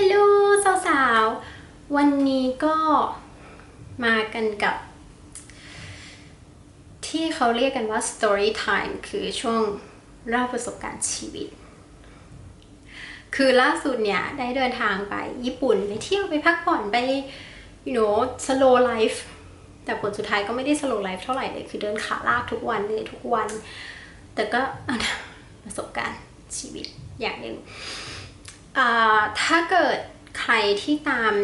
ฮัลโหลสาวๆ วันนี้ก็มากันกับ ที่เขาเรียกกันว่า story time คือช่วงเล่าประสบการณ์ชีวิต คือล่าสุดเนี่ย ได้เดินทางไปญี่ปุ่น ไปเที่ยวไปพักผ่อนไป you know slow life แต่ผลสุดท้ายก็ไม่ได้ slow life เท่าไหร่เลย คือเดินขาลากทุกวันเลยทุกวัน แต่ก็ประสบการณ์ชีวิตอย่างหนึ่ง ถ้าเกิดใครที่ตาม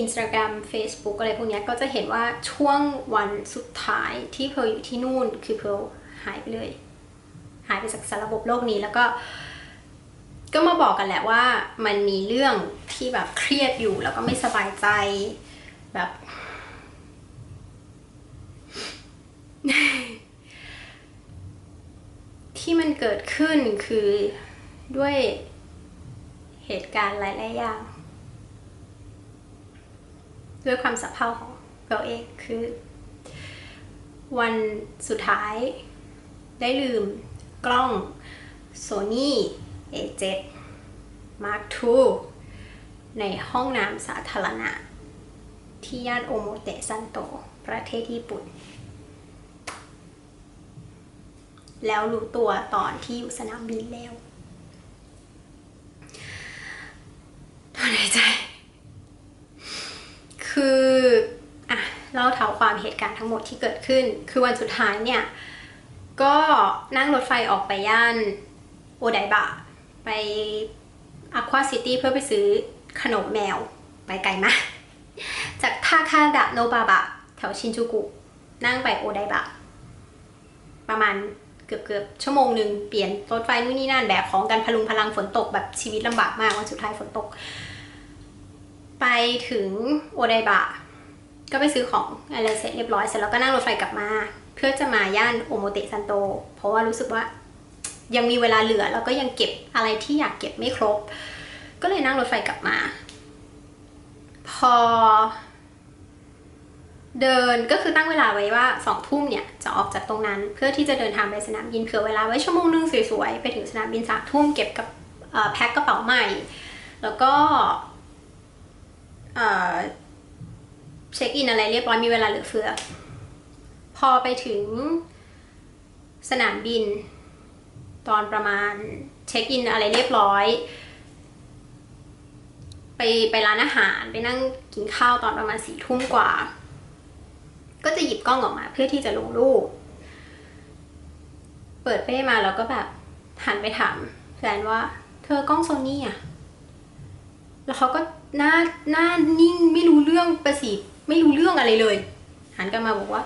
Instagram Facebook อะไรพวกนี้ก็จะเห็นว่าช่วงวันสุดท้ายที่เพลอยู่ที่นู่นคือเพลหายไปเลย หายไปจากสารระบบโลกนี้แล้วก็ก็มาบอกกันแหละว่ามันมีเรื่องที่แบบเครียดอยู่แล้วก็ไม่สบายใจแบบ ที่มันเกิดขึ้นคือด้วย เหตุการณ์หลายๆอย่าง ด้วยความสับเพร่าของเราเองคือ วันสุดท้ายได้ลืมกล้อง Sony A7 Mark II ในห้องน้ำสาธารณะ ที่ย่านโอโมเตะซันโต ประเทศญี่ปุ่น แล้วรู้ตัวตอนที่อยู่สนามบินแล้วถอนหายใจ คืออะเล่าเท้าความเหตุการณ์ทั้งหมดที่เกิดขึ้น คือวันสุดท้ายเนี่ย ก็นั่งรถไฟออกไปย่านโอไดบะ ไปอควาซิตี้เพื่อไปซื้อขนมแมว ไปไกลมากจากทาคาดะโนบาบะ แถวชินจูกุ นั่งไปโอไดบะ ประมาณเกือบเกือบชั่วโมงหนึ่งเปลี่ยนรถไฟนู่นนี่นั่นแบกของกันพลุงพลังฝนตกแบบชีวิตลำบากมากวันสุดท้ายฝนตก ไปถึงโอไดบะก็ไปซื้อของอะไรเสร็จเรียบร้อยเสร็จแล้วก็นั่งรถไฟกลับมา เพื่อจะมาย่านโอโมเตซันโต เพราะว่ารู้สึกว่ายังมีเวลาเหลือแล้วก็ยังเก็บอะไรที่อยากเก็บไม่ครบ ก็เลยนั่งรถไฟกลับมา พอ เดินก็คือตั้งเวลาไว้ว่าสองทุ่มเนี่ยจะออกจากตรงนั้น เพื่อที่จะเดินทางไปสนามบินเผื่อเวลาไว้ชั่วโมงนึงสวยๆไปถึงสนามบินสามทุ่มเก็บกับแพ็คกระเป๋าใหม่ แล้วก็ เช็คอินอะไรเรียบร้อยมีเวลาเหลือเฟือ พอไปถึงสนามบิน ตอนประมาณเช็คอินอะไรเรียบร้อย ไปไปร้านอาหารไปนั่งกินข้าวตอนประมาณสี่ทุ่มกว่า ก็จะหยิบกล้องออกมาเพื่อที่จะลงรูป เปิดเป้มาแล้วก็แบบหันไปถามแฟนว่า เธอกล้องโซนี่อะ แล้วเขาก็ หน้าหน้านิ่งไม่รู้เรื่องประสิไม่รู้เรื่องอะไรเลย หันกลันมาบอกว่า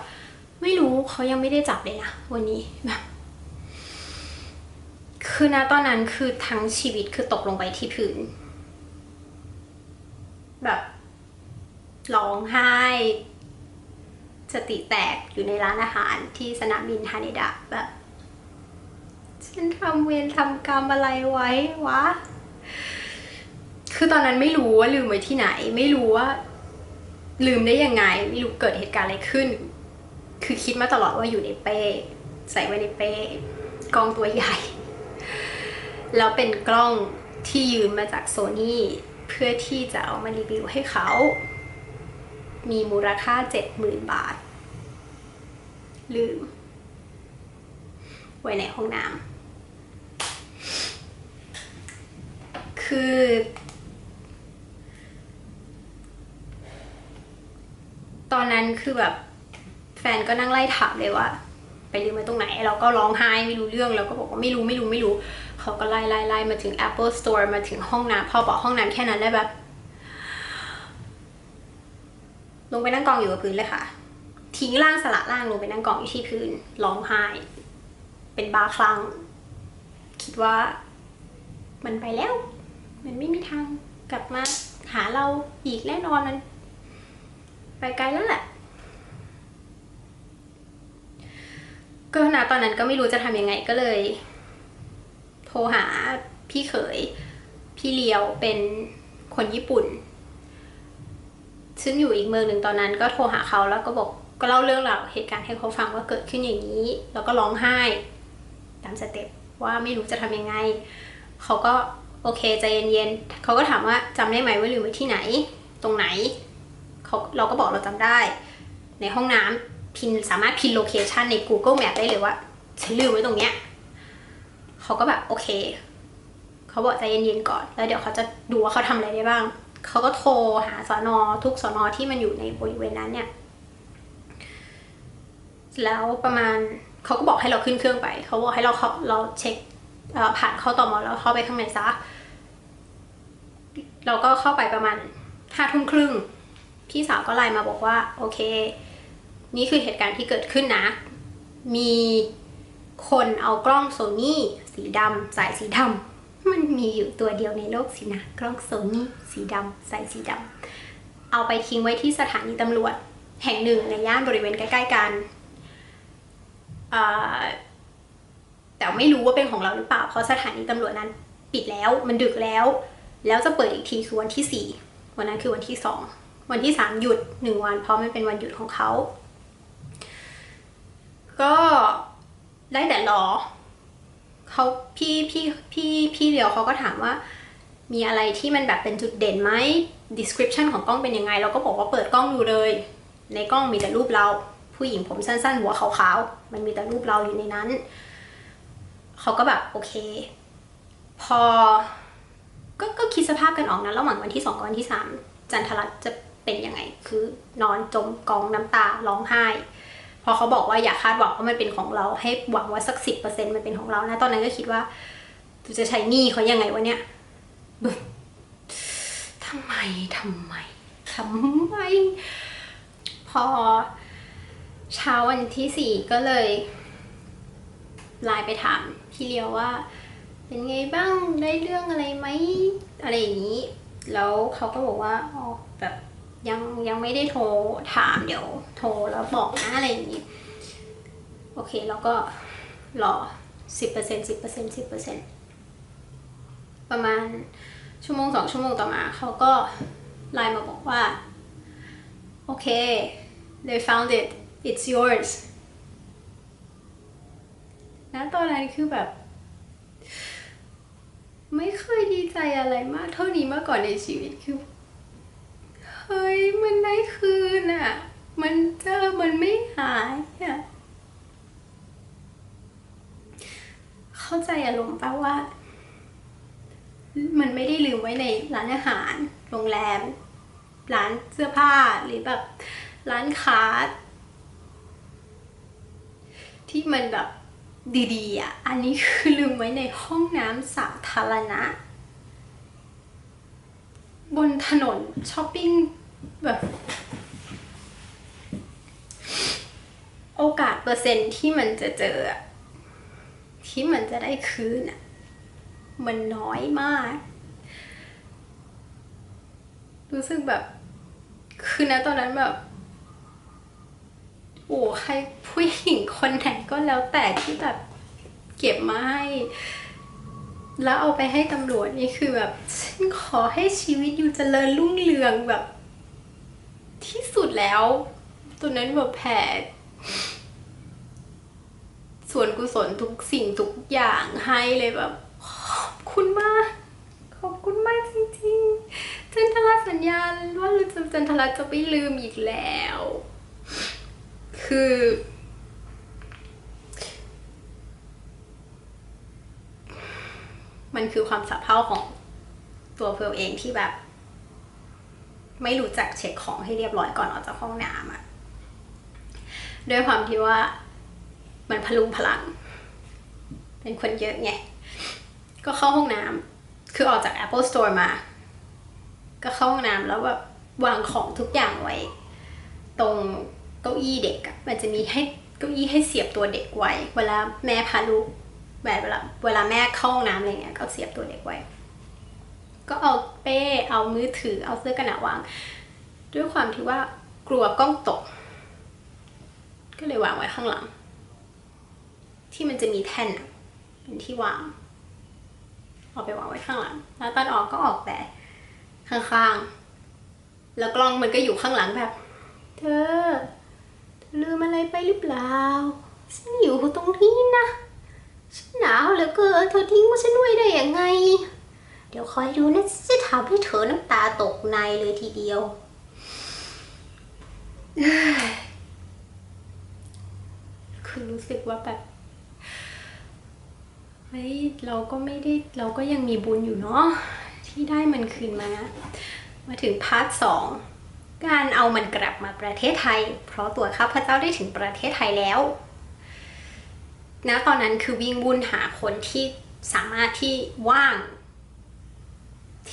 ไม่รู้เขายังไม่ได้จับเลยนะวันนี้แบบคือนะตอนนั้นคือทั้งชีวิตคือตกลงไปที่พื้น แบบร้องไห้ สติแตกอยู่ในร้านอาหารที่สนามบินฮาเนดะแบบฉันทำเวรทำกรรมอะไรไว้วะ คือตอนนั้นไม่รู้ว่าลืมไว้ที่ไหน ไม่รู้ว่า ลืมได้ยังไง ไม่รู้เกิดเหตุการณ์อะไรขึ้น คือคิดมาตลอดว่าอยู่ในเป้ ใส่ไว้ในเป้ กล้องตัวใหญ่ แล้วเป็นกล้องที่ยืมมาจากโซนี่เพื่อที่จะเอามารีวิวให้เขา มีมูลค่าเจ็ดหมื่นบาท ลืม ไว้ในห้องน้ำคือ ตอ นั้นคือแบบแฟนก็นั่งไล่ถามเลยว่า ไปลืมไว้ตรงไหน เราก็ร้องไห้ไม่รู้เรื่องเราก็บอกว่าไม่รู้ไม่รู้ไม่รู้ เขาก็ไล่ไล่ไล่มาถึง Apple Store มาถึงห้องน้ำพอบอกห้องน้ำแค่นั้นได้แบบลงไปนั่งกองอยู่กับพื้นเลยค่ะ ทิ้งร่างสละร่างลงไปนั่งกองอยู่ที่พื้นร้องไห้ เป็นบาคลั่งคิดว่ามันไปแล้ว มันไม่มีทางกลับมาหาเราอีกแน่นอนมัน ไปไกลแล้วแหละก็นะตอนนั้นก็ไม่รู้จะทำยังไงก็เลย โทรหาพี่เขย พี่เลียวเป็นคนญี่ปุ่น ซึ่งอยู่อีกเมืองหนึ่งตอนนั้น ก็โทรหาเขาแล้วก็บอกก็เล่าเรื่องราวเหตุการณ์ให้เขาฟังว่าเกิดขึ้นอย่างนี้ แล้วก็ร้องไห้ ตามสเต็ปว่าไม่รู้จะทำยังไง เขาก็โอโอเคใจเย็นๆเขาก็ถามว่าจำได้ไหมว่าลืมไว้ที่ไหน ตรงไหน เขาเราก็บอกเราจำได้ ในห้องน้ำพินสามารถพินโลเคชันใน Google Map ได้เลยว่าฉันลืมไว้ตรงเนี้ยเขาก็แบบโอเคเขาบอกใจเย็นๆก่อน แล้วเดี๋ยวเขาจะดูว่าเขาทำอะไรได้บ้างเขาก็โทรหาสอนอทุกสอนอที่มันอยู่ในบริเวณนั้นเนี่ยแล้วประมาณเขาก็บอกให้เราขึ้นเครื่องไปเขาบอกให้เราเขาเราเช็คผ่านเข้าต่อมอแล้วเข้าไปข้างในซะเราก็เข้าไปประมาณห้าทุ่มครึ่ง พี่สาวก็ไลน์มาบอกว่าโอเค นี่คือเหตุการณ์ที่เกิดขึ้นนะ มีคนเอากล้องโซนี่สีดำสายสีดำมันมีอยู่ตัวเดียวในโลกสินะ กล้องโซนี่สีดำสายสีดำเอาไปทิ้งไว้ที่สถานีตำรวจ แห่งหนึ่งในย่านบริเวณใกล้ ๆ กันแต่ไม่รู้ว่าเป็นของเราหรือเปล่า เพราะสถานีตำรวจนั้น ปิดแล้วมันดึกแล้ว แล้วจะเปิดอีกทีคือวันที่สี่วันนั้นคือวันที่สอง วันที่สามหยุดหนึ่งวันเพราะมันเป็นวันหยุดของเขา ก็ได้แต่รอเขาพี่พี่พี่พี่เดียวเขาก็ถามว่า มีอะไรที่มันแบบเป็นจุดเด่นไหม description ของกล้องเป็นยังไง เราก็บอกว่าเปิดกล้องดูเลย ในกล้องมีแต่รูปเรา ผู้หญิงผมสั้น ๆ หัวขาวๆ มันมีแต่รูปเราอยู่ในนั้น เขาก็แบบโอเค พอ ก็ก็คิดสภาพกันออกนะระหว่างวันที่สองกับวันที่สามจันทรัตจะ เป็นยังไง คือนอนจมกองน้ำตาร้องไห้พอเขาบอกว่าอย่าคาดหวังว่ามันเป็นของเราให้หวังว่าสักสิบเปอร์เซ็นต์มันเป็นของเรานะตอนนั้นก็คิดว่าจะใช้หนี้เขายังไงวะเนี่ยแบบทำไมทำไมทำไม พอ เช้าวันที่สี่ก็เลยไลน์ไปถามพี่เลียวว่า เป็นไงบ้างได้เรื่องอะไรไหมอะไรอย่างนี้ แล้วเขาก็บอกว่าอ๋อแบบ ยังยังไม่ได้โทรถามเดี๋ยวโทรแล้วบอกนะอะไรอย่างนี้ โอเคแล้วก็รอสิบเปอร์เซ็นสิบเปอร์เซ็นสิบเปอร์เซ็นประมาณชั่วโมงสองชั่วโมงต่อมาเขาก็ไลน์มาบอกว่า โอเค they found it it's yours นะตอนนั้นคือแบบ ไม่เคยดีใจอะไรมากเท่านี้มาก่อนในชีวิตคือ เฮ้ยมันได้คืนอะมันเจอมันไม่หายอะเข้าใจอารมณ์ป่ะว่า มันไม่ได้ลืมไว้ในร้านอาหาร โรงแรม ร้านเสื้อผ้าหรือแบบ ร้านค้าที่มันแบบดีๆอะ อันนี้คือลืมไว้ในห้องน้ำสาธารณะ บนถนนช้อปปิ้งแบบโอกาสเปอร์เซ็นต์ที่มันจะเจอ ที่มันจะได้คืนอะ มันน้อยมาก รู้สึกแบบ คือนะตอนนั้นแบบ โอ้ใครผู้หญิงคนไหนก็แล้วแต่ที่แบบเก็บมาให้ แล้วเอาไปให้ตำรวจนี่คือแบบฉันขอให้ชีวิตอยู่เจริญรุ่งเรืองแบบ ที่สุดแล้ว ตัวนั้นแบบแผ่ส่วนกุศลทุกสิ่งทุกอย่างให้เลยแบบ ขอบคุณมาก ขอบคุณมากจริงๆ จันทราสัญญาว่าจันทราจะไม่ลืมอีกแล้ว คือ มันคือความสะเพร่าของตัวเพลเองที่แบบ ไม่รู้จักเช็คของให้เรียบร้อยก่อนออกจากห้องน้ำอะด้วยความที่ว่ามันพลุงพลัง เป็นคนเยอะไง ก็เข้าห้องน้ำคือออกจาก Apple Store มา ก็เข้าห้องน้ำแล้วแบบวางของทุกอย่างไว้ ตรงเก้าอี้เด็กอะมันจะมีให้เก้าอี้ให้เสียบตัวเด็กไว้ เวลาแม่พาลูก เวลาเวลาแม่เข้าห้องน้ำอะไรเงี้ยก็เสียบตัวเด็กไว้ ก็เอาเป้เอามือถือเอาเสื้อกันหนาววาง ด้วยความที่ว่ากลัวกล้องตก ก็เลยวางไว้ข้างหลัง ที่มันจะมีแท่นเป็นที่วางเอาไปวางไว้ข้างหลัง แล้วตอนออกก็ออกแต่ข้างๆ แล้วกล้องมันก็อยู่ข้างหลังแบบ เธอ เธอลืมอะไรไปหรือเปล่า ฉันอยู่ตรงนี้นะ ฉันหนาวเหลือเกินเธอทิ้งว่าฉันไว้ได้ยังไง เดี๋ยวคอยดูนะจะทำให้เธอน้ำตาตกในเลยทีเดียว คือรู้สึกว่าแบบเฮ้ยเราก็ไม่ได้เราก็ยังมีบุญอยู่เนาะที่ได้มันคืนมามาถึงพาร์ทสองการเอามันกลับมาประเทศไทย เพราะตัวข้าพเจ้าได้ถึงประเทศไทยแล้ว ณตอนนั้นคือวิ่งวุ่นหาคนที่สามารถที่ว่าง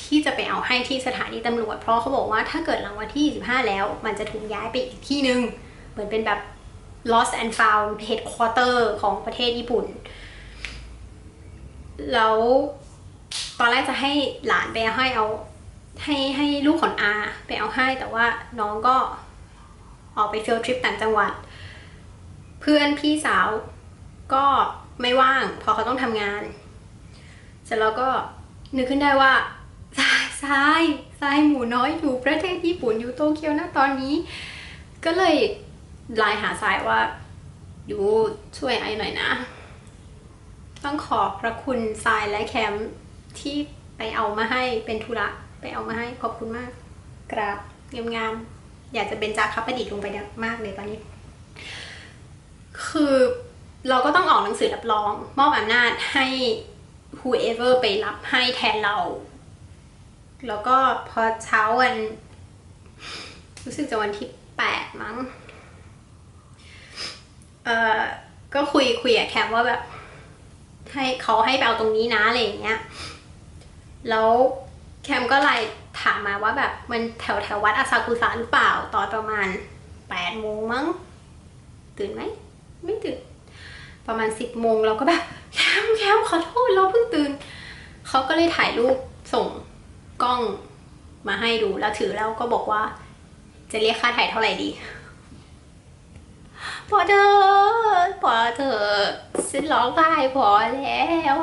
ที่จะไปเอาให้ที่สถานีตำรวจ เพราะเขาบอกว่าถ้าเกิดหลังวันที่25แล้ว มันจะถูกย้ายไปอีกที่หนึ่งเหมือนเป็นแบบ lost and found headquarter ของประเทศญี่ปุ่น แล้วตอนแรกจะให้หลานไปเอาให้เอาให้ให้ลูกของอาไปเอาให้แต่ว่าน้องก็ออกไปฟิลทริปต่างจังหวัด เพื่อนพี่สาว ก็ไม่ว่างเพราะเขาต้องทำงาน เสร็จแล้วก็นึกขึ้นได้ว่าทรายทรายหมูน้อยอยู่ประเทศญี่ปุ่นอยู่โตเกียวนะตอนนี้ ก็เลยไลน์หาทรายว่าอยู่ช่วยไอหน่อยนะ ต้องขอบพระคุณทรายและแคมป์ที่ไปเอามาให้เป็นธุระไปเอามาให้ขอบคุณมาก กราบงามอยากจะเป็นจาคับประดิษฐ์ลงไปมากเลยตอนนี้ คือ เราก็ต้องออกหนังสือรับรอง มอบอำนาจให้ whoever ไปรับให้แทนเรา แล้วก็พอเช้าวัน รู้สึกจะวันที่แปดมั้ง เอ่อ ก็คุยคุยกับแคมว่าแบบ ให้เขาให้ไปเอาตรงนี้นะอะไรอย่างเงี้ย แล้วแคมก็ไลน์ถามมาว่าแบบมันแถวแถววัดอาซากุสะหรือเปล่าตอนประมาณแปดโมงมั้ง ตื่นไหม ไม่ตื่น ประมาณสิบโมงเราก็แบบแคมแคมขอโทษเราเพิ่งตื่นเขาก็เลยถ่ายรูปส่งกล้องมาให้ดูแล้วถือแล้วก็บอกว่า จะเรียกค่าถ่ายเท่าไหร่ดีพอเธอะพอเธอะฉันร้องไห้พอแล้ว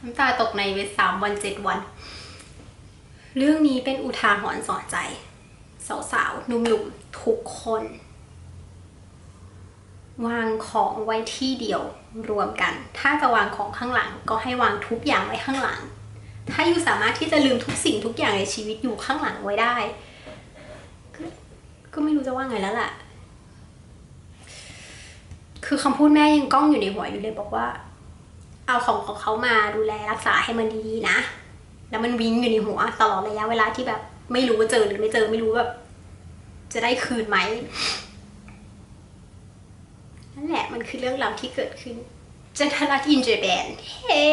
น้ำตาตกในไปสามวันเจ็ดวัน เรื่องนี้เป็นอุทาหรณ์สอนใจ สาวๆหนุ่มๆทุกคน วางของไว้ที่เดียวรวมกัน ถ้าจะวางของข้างหลังก็ให้วางทุกอย่างไว้ข้างหลัง ถ้าอยู่สามารถที่จะลืมทุกสิ่งทุกอย่างในชีวิตอยู่ข้างหลังไว้ได้ ก็ก็ไม่รู้จะว่าไงแล้วล่ะ คือคำพูดแม่ยังก้องอยู่ในหัวอยู่เลยบอกว่า เอาของของเขามาดูแลรักษาให้มันดีๆนะ แล้วมันวิ้งอยู่ในหัวตลอดระยะเวลาที่แบบ ไม่รู้ว่าเจอหรือไม่เจอไม่รู้แบบจะได้คืนไหม นั่นแหละมันคือเรื่องราวที่เกิดขึ้นจันทรัตอินเจแปนเฮ้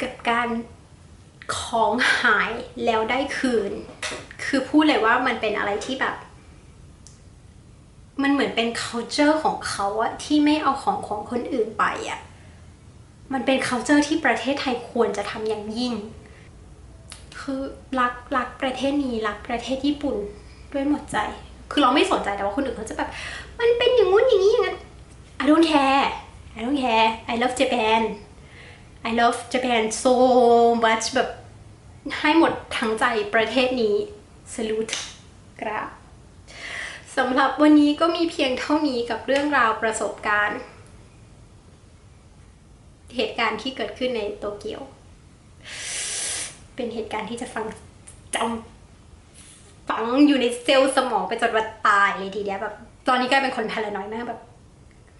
กับการของหายแล้วได้คืน คือพูดเลยว่ามันเป็นอะไรที่แบบ มันเหมือนเป็น culture ของเขาอะที่ไม่เอาของของคนอื่นไปอะมันเป็น culture ที่ประเทศไทยควรจะทำอย่างยิ่ง คือรักรักประเทศนี้รักประเทศญี่ปุ่นด้วยหมดใจ คือเราไม่สนใจแต่ว่าคนอื่นเขาจะแบบ มันเป็นอย่างงู้นอย่างนี้อย่างนั้น I don't care I don't care I love Japan I love Japan so much แบบให้หมดทั้งใจประเทศนี้ salute กราบสำหรับวันนี้ก็มีเพียงเท่านี้กับเรื่องราวประสบการณ์ เหตุการณ์ที่เกิดขึ้นในโตเกียว เป็นเหตุการณ์ที่จะฟังจำ ฝังอยู่ในเซลล์สมองไปจนวันตายเลยทีเดียวแบบ ตอนนี้กลายเป็นคนพารานอยมากแบบ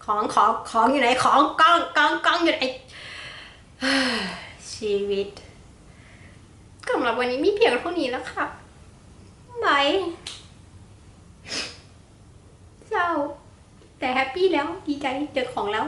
ของของของอยู่ไหนของกล้องกล้องกล้องอยู่ไหนชีวิตสำหรับวันนี้มีเพียงเท่านี้แล้วค่ะบายเศร้าแต่แฮปปี้แล้วดีใจเจอของแล้ว